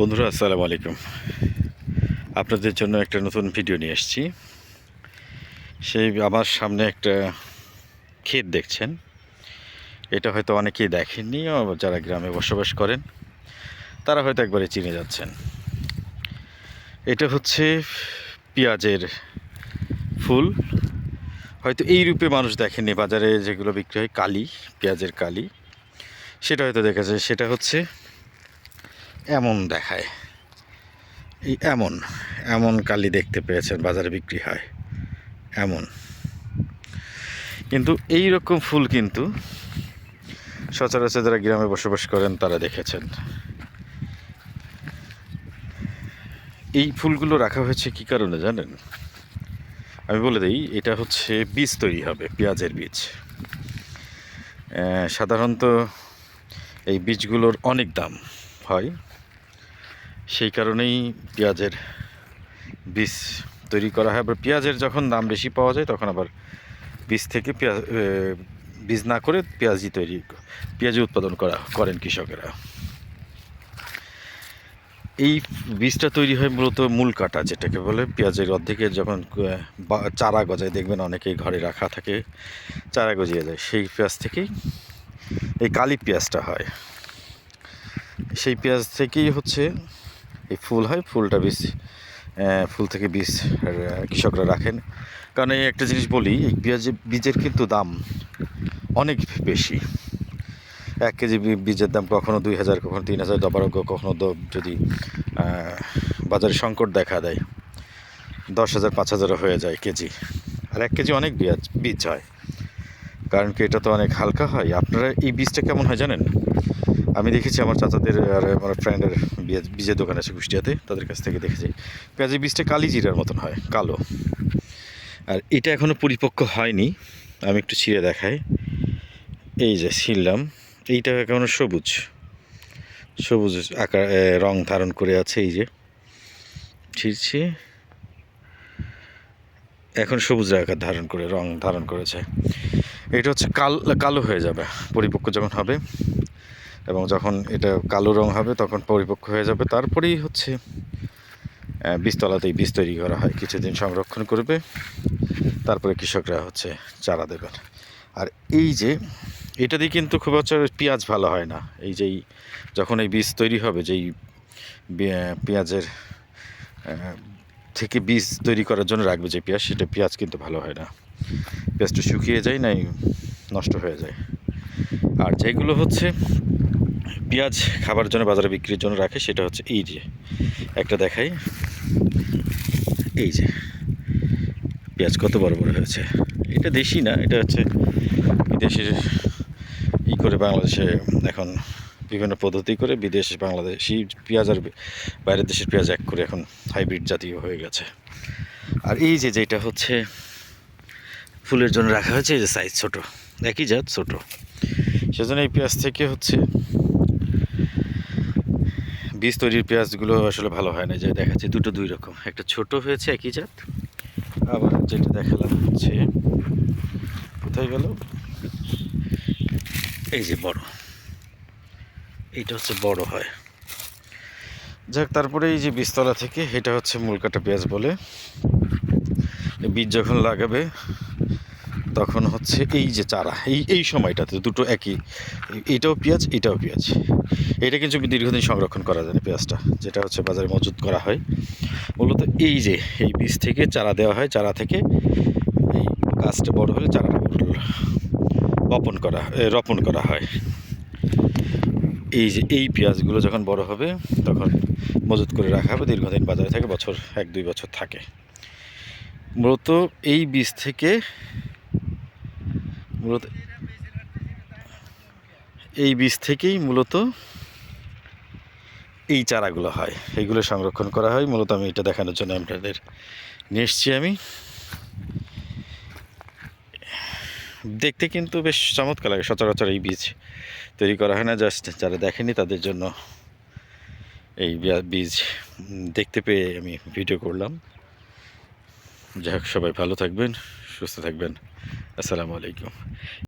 বন্ধুরা, আসসালামু আলাইকুম। আপনাদের জন্য একটা নতুন ভিডিও নিয়ে এসেছি। সেই আমার সামনে একটা ক্ষেত দেখছেন। এটা হয়তো অনেকেই দেখেননি যারা গ্রামে বসবাস করেন, তারা হয়তো একবারে চিনে যাচ্ছেন। এটা হচ্ছে পেঁয়াজের ফুল। হয়তো এই রূপে মানুষ দেখেনি বাজারে যেগুলো বিক্রি হয় কালি, পেঁয়াজের কালি। সেটা হয়তো দেখেছে সেটা হচ্ছে এমন দেখায়। এই এমন এমন কালি দেখতে পেয়েছেন বাজারে বিক্রি হয়। এমন। কিন্তু এই রকম ফুল কিন্তু সচরাচর যারা গ্রামে বসবাস করেন তারা দেখেছেন। এই ফুলগুলো রাখা হয়েছে কি কারণে জানেন? আমি বলে দিই, এটা হচ্ছে বীজ তৈরি হবে, পেঁয়াজের বীজ। সাধারণত এই বীজগুলোর অনেক দাম হয়। সেই কারণেই পেঁয়াজের বীজ তৈরি করা হয়। আবার পেঁয়াজের যখন দাম বেশি পাওয়া যায়, তখন আবার বীজ থেকে পেঁয়াজ বীজ না করে পেঁয়াজি তৈরি পেঁয়াজি উৎপাদন করা, করেন কৃষকেরা। এই বীজটা তৈরি হয় মূলত মূল কাটা, যেটাকে বলে পেঁয়াজের অর্ধেকের যখন চারা গজায়, দেখবেন অনেকেই ঘরে রাখা থাকে, চারা গজিয়ে যায়। সেই পেঁয়াজ থেকেই এই কালি পেঁয়াজটা হয়। সেই পেঁয়াজ থেকেই হচ্ছে এই ফুল হয়, ফুলটা বীজ ফুল থেকে বীজ কৃষকরা রাখেন। কারণ এই একটা জিনিস বলি, এই বীজের কিন্তু দাম অনেক বেশি। এক কেজি বীজের দাম কখনও দুই হাজার, কখনো তিন হাজার আবার কখনও যদি বাজারে সংকট দেখা দেয়, দশ হাজার, পাঁচ হাজারও হয়ে যায় কেজি। আর এক কেজি অনেক বীজ বীজ হয়। কারণ কি এটা তো অনেক হালকা হয়। আপনারা এই বীজটা কেমন হয় জানেন? আমি দেখেছি আমার চাচাদের আর আমার ফ্রেন্ডের বীজের দোকান আছে কুষ্টিয়াতে, তাদের কাছ থেকে দেখেছি। পেঁয়াজের বীজটা কালি জিরার মতন হয়, কালো। আর এটা এখনও পরিপক্ক হয়নি, আমি একটু ছিঁড়ে দেখাই। এই যে ছিঁড়লাম, এইটা এখনও সবুজ। সবুজ আকার রং ধারণ করে আছে, এই যে। ছিঁড়ছি। এখন সবুজ আকার ধারণ করে, রং ধারণ করেছে। এটা হচ্ছে কাল, কালো হয়ে যাবে, পরিপক্ক যখন হবে। এবং যখন এটা কালো রং হবে, তখন পরিপক্ক হয়ে যাবে। তারপরেই হচ্ছে বীজতলাতেই বীজ তৈরি করা হয়। কিছুদিন সংরক্ষণ করবে, তারপরে কৃষকরা হচ্ছে চারা দেবেন। আর এই যে, এটা দিয়ে কিন্তু খুব হচ্ছে পেঁয়াজ ভালো হয় না। এই যেই, যখন এই বীজ তৈরি হবে, যেই পেঁয়াজের থেকে বীজ তৈরি করার জন্য রাখবে যে পেঁয়াজ, সেটা পেঁয়াজ কিন্তু ভালো হয় না। পেঁয়াজটা শুকিয়ে যায় নাই নষ্ট হয়ে যায়। আর যেগুলো হচ্ছে পেঁয়াজ খাবার জন্য বাজারে বিক্রির জন্য রাখে, সেটা হচ্ছে এই যে, একটা দেখাই। এই যে, পেঁয়াজ কত বড় বড় হয়েছে। এটা দেশি না, এটা হচ্ছে বিদেশের ই করে বাংলাদেশে এখন বিভিন্ন পদ্ধতি করে বিদেশ বাংলাদেশি পেঁয়াজ আর বাইরের দেশের পেঁয়াজ এক করে এখন হাইব্রিড জাতীয় হয়ে গেছে। আর এই যে, যেটা হচ্ছে ফুলের জন্য রাখা হয়েছে, এই যে সাইজ ছোটো, একই জাত ছোট। সেজন্য এই পেঁয়াজ থেকে হচ্ছে বীজ তৈরির পেঁয়াজগুলো আসলে ভালো হয় না। যে দেখাচ্ছে দুটো দুই রকম। একটা ছোট হয়েছে একই জাত, আবার যেটা দেখালাম হচ্ছে কোথায় গেল? এই যে বড়। এইটা হচ্ছে বড় হয়। যাক, তারপরে এই যে বীজতলা থেকে, এটা হচ্ছে মূল কাটা পেঁয়াজ বলে। বীজ যখন লাগাবে তখন হচ্ছে এই যে চারা, এই এই সময়টাতে দুটো একই, এটাও পেঁয়াজ এটাও পেঁয়াজ। এটা কিন্তু দীর্ঘদিন সংরক্ষণ করা যায় না পেঁয়াজটা, যেটা হচ্ছে বাজারে মজুত করা হয়। মূলত এই যে, এই বীজ থেকে চারা দেওয়া হয়, চারা থেকে এই গাছটা বড় হলে চারাটা বপন করা রোপণ করা হয়। এই যে, এই পেঁয়াজগুলো যখন বড় হবে, তখন মজুত করে রাখা হবে, দীর্ঘদিন বাজারে থাকে, বছর, এক দুই বছর থাকে। মূলত এই বীজ থেকে মূলত এই বীজ থেকেই মূলত এই চারাগুলো হয়। এইগুলো সংরক্ষণ করা হয়। মূলত আমি এটা দেখানোর জন্য আপনাদের নিয়ে আমি। দেখতে কিন্তু বেশ চমৎকার লাগে। সচরাচর এই বীজ তৈরি করা হয় না। জাস্ট যারা দেখেনি তাদের জন্য এই বীজ- দেখতে পেয়ে আমি ভিডিও করলাম। যাই সবাই ভালো থাকবেন, সুস্থ থাকবেন। আসসালামু আলাইকুম।